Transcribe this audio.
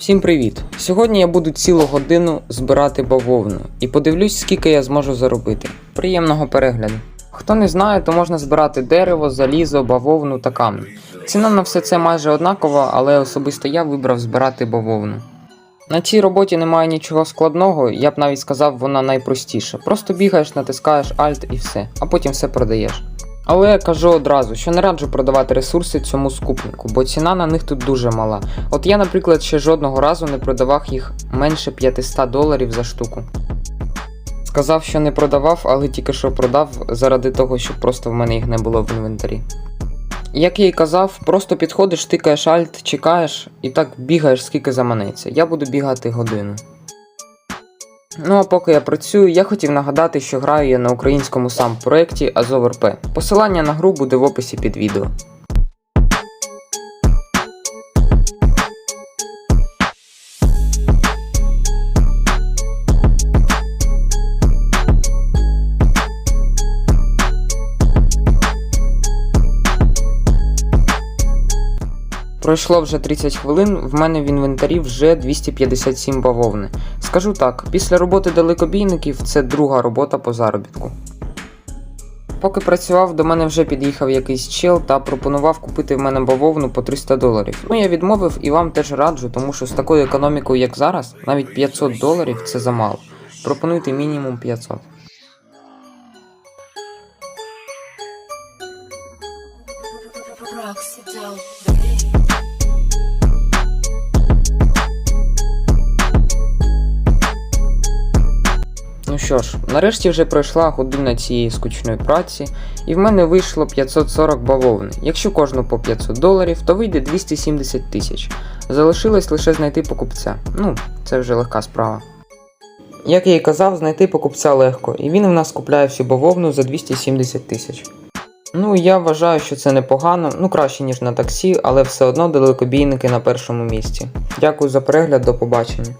Всім привіт! Сьогодні я буду цілу годину збирати бавовну і подивлюсь, скільки я зможу заробити. Приємного перегляду. Хто не знає, то можна збирати дерево, залізо, бавовну та камінь. Ціна на все це майже однакова, але особисто я вибрав збирати бавовну. На цій роботі немає нічого складного, я б навіть сказав, вона найпростіша. Просто бігаєш, натискаєш Alt і все, а потім все продаєш. Але кажу одразу, що не раджу продавати ресурси цьому скупнику, бо ціна на них тут дуже мала. От я, наприклад, ще жодного разу не продавав їх менше 500 доларів за штуку. Сказав, що не продавав, але тільки що продав заради того, щоб просто в мене їх не було в інвентарі. Як я й казав, просто підходиш, тикаєш альт, чекаєш і так бігаєш скільки заманеться. Я буду бігати годину. Ну а поки я працюю, я хотів нагадати, що граю я на українському сам проєкті Азов РП. Посилання на гру буде в описі під відео. Пройшло вже 30 хвилин, в мене в інвентарі вже 257 бавовни. Скажу так, після роботи далекобійників це друга робота по заробітку. Поки працював, до мене вже під'їхав якийсь чел та пропонував купити в мене бавовну по 300 доларів. Ну я відмовив і вам теж раджу, тому що з такою економікою, як зараз, навіть 500 доларів це замало. Пропонуйте мінімум 500. Ну що ж, нарешті вже пройшла година цієї скучної праці, і в мене вийшло 540 бавовни. Якщо кожну по 500 доларів, то вийде 270 тисяч. Залишилось лише знайти покупця. Ну, це вже легка справа. Як я і казав, знайти покупця легко, і він в нас купляє всю бавовну за 270 тисяч. Ну, я вважаю, що це непогано, ну краще, ніж на таксі, але все одно далекобійники на першому місці. Дякую за перегляд, до побачення.